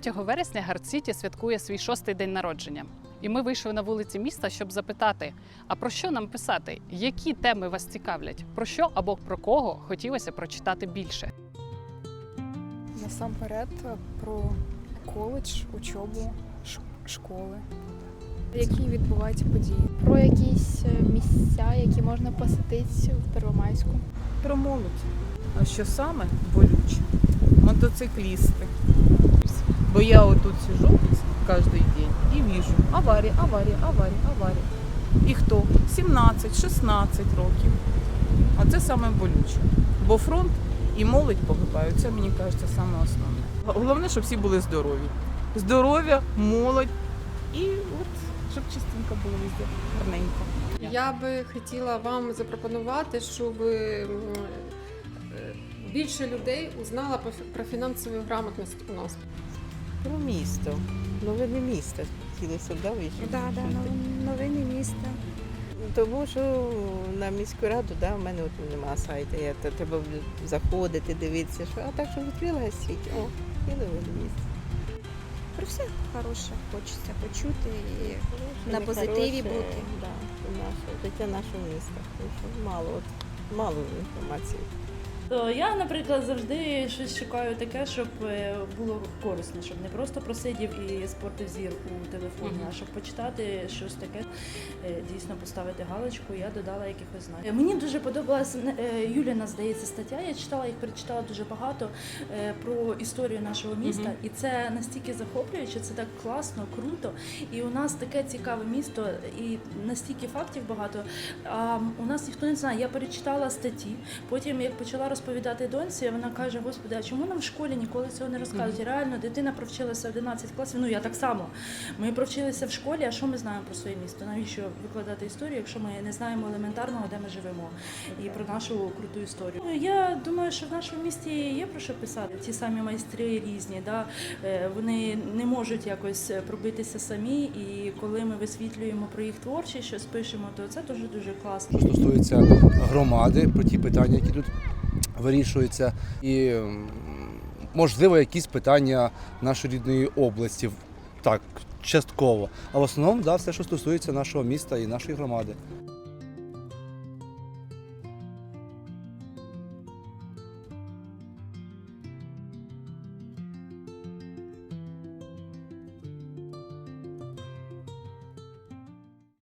3 вересня Гард-Сіті святкує свій шостий день народження. І ми вийшли на вулиці міста, щоб запитати: а про що нам писати? Які теми вас цікавлять? Про що або про кого хотілося прочитати більше? Насамперед про коледж, учобу, школи, які відбуваються події. про якісь е, місця, які можна посетити в Первомайську. Про молодь. А що саме болюче? Мотоциклісти. Бо я отут сижу кожен день і вижу аварія, аварія, аварія, аварія. І хто? 17-16 років. А це саме болюче. Бо фронт і молодь погибають. Це мені кажеться саме основне. Головне, щоб всі були здорові. Здоров'я, молодь і от щоб чистенько було везде, гарненько. Я би хотіла вам запропонувати, щоб е, більше людей фі- про фінансову грамотність у нас. Про місто. Новини міста хотілося б да, вийшли? Да, да, нов- новини міста. Тому що на міську раду, да, в мене от немає сайту. Я, то треба заходити, дивитися, що а так, що відкрила світ. О, і новини міста. Про все хороше хочеться почути і На позитиві бути. Да, наше, життя нашого міста. Тому що мало, от, мало інформації. То я, наприклад, завжди щось шукаю таке, щоб е, було корисно, щоб не просто просидів і спортив зір у телефоні, а щоб почитати щось таке, е, дійсно поставити галочку. Я додала якихось знань. Е, Мені дуже подобалася Юліна, здається, стаття. Я читала їх, перечитала дуже багато про історію нашого міста, і це настільки захоплююче, це так класно, круто. І у нас таке цікаве місто, і настільки фактів багато. А у нас ніхто не знає. Я перечитала статті. Потім, як почала розповідати доньці, вона каже: Господи, а чому нам в школі ніколи цього не розказують? Реально, дитина провчилася 11 класів. Ну я так само. Ми провчилися в школі. А що ми знаємо про своє місто? Навіщо викладати історію, якщо ми не знаємо елементарного, де ми живемо, і про нашу круту історію? Ну, Я думаю, що в нашому місті є про що писати. Ті самі майстри різні, да Е, вони не можуть якось пробитися самі. І коли ми висвітлюємо про їх творчість, щось пишемо, то це дуже дуже класно. що стосується громади, про ті питання, які тут вирішуються, і можливо якісь питання нашої рідної області. Так, частково. А в основному, да, все, що стосується нашого міста і нашої громади.